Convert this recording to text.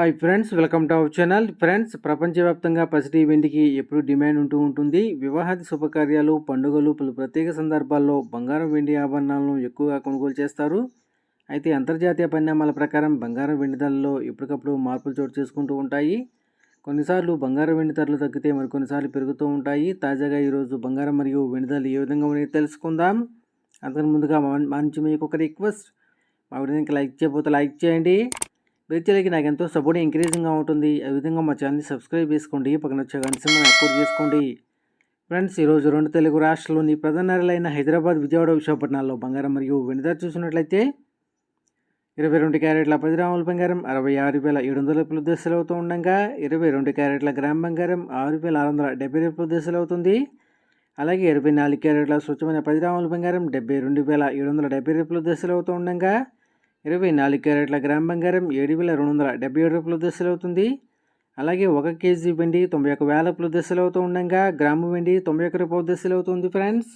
Hi friends welcome to our channel friends ప్రపంచవ్యాప్తంగా పసిటి వెండికి ఎప్పుడు డిమాండ్ ఉంటూ ఉంటుంది. వివాహాది శుభకార్యాలు పండుగలు పలు ప్రత్యేక సందర్భాల్లో బంగారం వెండి ఆభరణాలను ఎక్కువగా కొనుగోలు చేస్తారు. అయితే అంతర్జాతీయ పరిణామాల ప్రకారం బంగారం వెండి ధరల్లో ఎప్పటికప్పుడు మార్పులు చోటు చేసుకుంటూ ఉంటాయి. కొన్నిసార్లు బంగారం వెండి ధరలు తగ్గితే మరికొన్నిసార్లు పెరుగుతూ ఉంటాయి. తాజాగా ఈరోజు బంగారం మరియు వెండి ధరలు ఏ విధంగా ఉన్నాయో తెలుసుకుందాం. అంతకు ముందుగా మా- మా మీకు ఒక రిక్వెస్ట్ మా వీడియోకి లైక్ చేయకపోతే లైక్ చేయండి. రీచ్లకి నాకు ఎంతో సపోర్ట్ ఎంకరేజింగ్గా ఉంటుంది. ఆ విధంగా మా ఛానల్ని సబ్స్క్రైబ్ చేసుకోండి. పక్కన వచ్చే గంట సింబల్ని చేసుకోండి. ఫ్రెండ్స్ ఈరోజు రెండు తెలుగు రాష్ట్రాల్లోని ప్రధాన నగరాలైన హైదరాబాద్ విజయవాడ విశాఖపట్నాల్లో బంగారం మరియు వెండి చూసినట్లయితే ఇరవై రెండు క్యారెట్ల పది గ్రాముల బంగారం అరవై ఆరు వేల ఏడు వందల రూపాయల దశలు అవుతూ ఉండగా ఇరవై రెండు క్యారెట్ల గ్రామ్ బంగారం ఆరు వేల ఆరు వందల డెబ్బై రూపాయల దశలు అవుతుంది. అలాగే ఇరవై నాలుగు క్యారెట్ల స్వచ్ఛమైన పది గ్రాముల బంగారం డెబ్బై రెండు వేల ఏడు వందల డెబ్బై రూపాయల దశలు అవుతూ ఉండగా ఇరవై నాలుగు క్యారెట్ల గ్రామ్ బంగారం ఏడు వేల రెండు వందల డెబ్బై ఏడు రూపాయల దశలు అవుతుంది. అలాగే ఒక కేజీ వెండి తొంభై ఒక వేల రూపాయల దశలు అవుతూ ఉండగా గ్రాము వెండి తొంభై ఒక రూపాయల దశలు అవుతుంది ఫ్రెండ్స్.